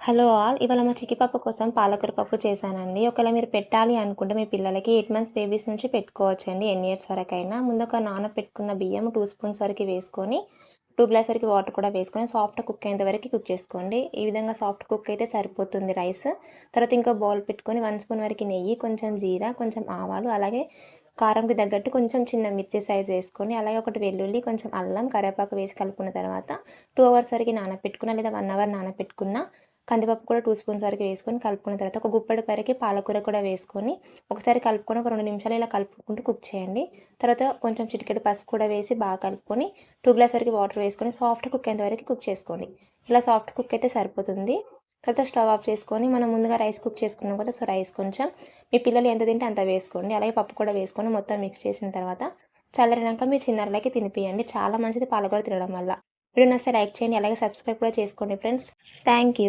Hello all ఇవాళ మా చిట్టి కోసం పాలకూర పప్పు చేశానండి. ఒకవేళ మీరు పెట్టాలి అనుకుంటే మీ పిల్లలకి ఎయిట్ మంత్స్ బేబీస్ నుంచి పెట్టుకోవచ్చండి ఎన్ని ఇయర్స్ వరకైనా. ముందు ఒక నానబెట్టుకున్న బియ్యం టూ స్పూన్స్ వరకు వేసుకొని టూ గ్లాస్ వరకు వాటర్ కూడా వేసుకొని సాఫ్ట్ కుక్ అయ్యేంత వరకు కుక్ చేసుకోండి. ఈ విధంగా సాఫ్ట్ కుక్ అయితే సరిపోతుంది రైస్. తర్వాత ఇంకో బౌల్ పెట్టుకొని వన్ స్పూన్ వరకు నెయ్యి కొంచెం జీరా కొంచెం ఆవాలు అలాగే కారంకి తగ్గట్టు కొంచెం చిన్న మిర్చి సైజ్ వేసుకొని అలాగే ఒకటి వెల్లుల్లి కొంచెం అల్లం కరివేపాకు వేసి కలుపుకున్న తర్వాత టూ అవర్స్ వరకు నానబెట్టుకున్న లేదా వన్ అవర్ నానబెట్టుకున్న కందిపప్పు కూడా టూ స్పూన్స్ వరకు వేసుకొని కలుపుకున్న తర్వాత ఒక గుప్పటి వరకు పాలకూర కూడా వేసుకొని ఒకసారి కలుపుకొని ఒక రెండు నిమిషాలు ఇలా కలుపుకుంటూ కుక్ చేయండి. తర్వాత కొంచెం చిటికెడు పసుపు కూడా వేసి బాగా కలుపుకొని టూ గ్లాస్ వరకు వాటర్ వేసుకొని సాఫ్ట్ కుక్ అయ్యేంత వరకు కుక్ చేసుకోండి. ఇలా సాఫ్ట్ కుక్ అయితే సరిపోతుంది. తర్వాత స్టవ్ ఆఫ్ చేసుకొని మనం ముందుగా రైస్ కుక్ చేసుకున్నాం కదా సో రైస్ కొంచెం మీ పిల్లలు ఎంత తింటే అంత వేసుకోండి. అలాగే పప్పు కూడా వేసుకొని మొత్తం మిక్స్ చేసిన తర్వాత చల్లరినాక మీ చిన్నారులకి తినిపియండి. చాలా మంచిది పాలకూర తినడం వల్ల. వీడియో నచ్చితే లైక్ చేయండి. అలాగే సబ్స్క్రైబ్ కూడా చేసుకోండి ఫ్రెండ్స్ థ్యాంక్ యూ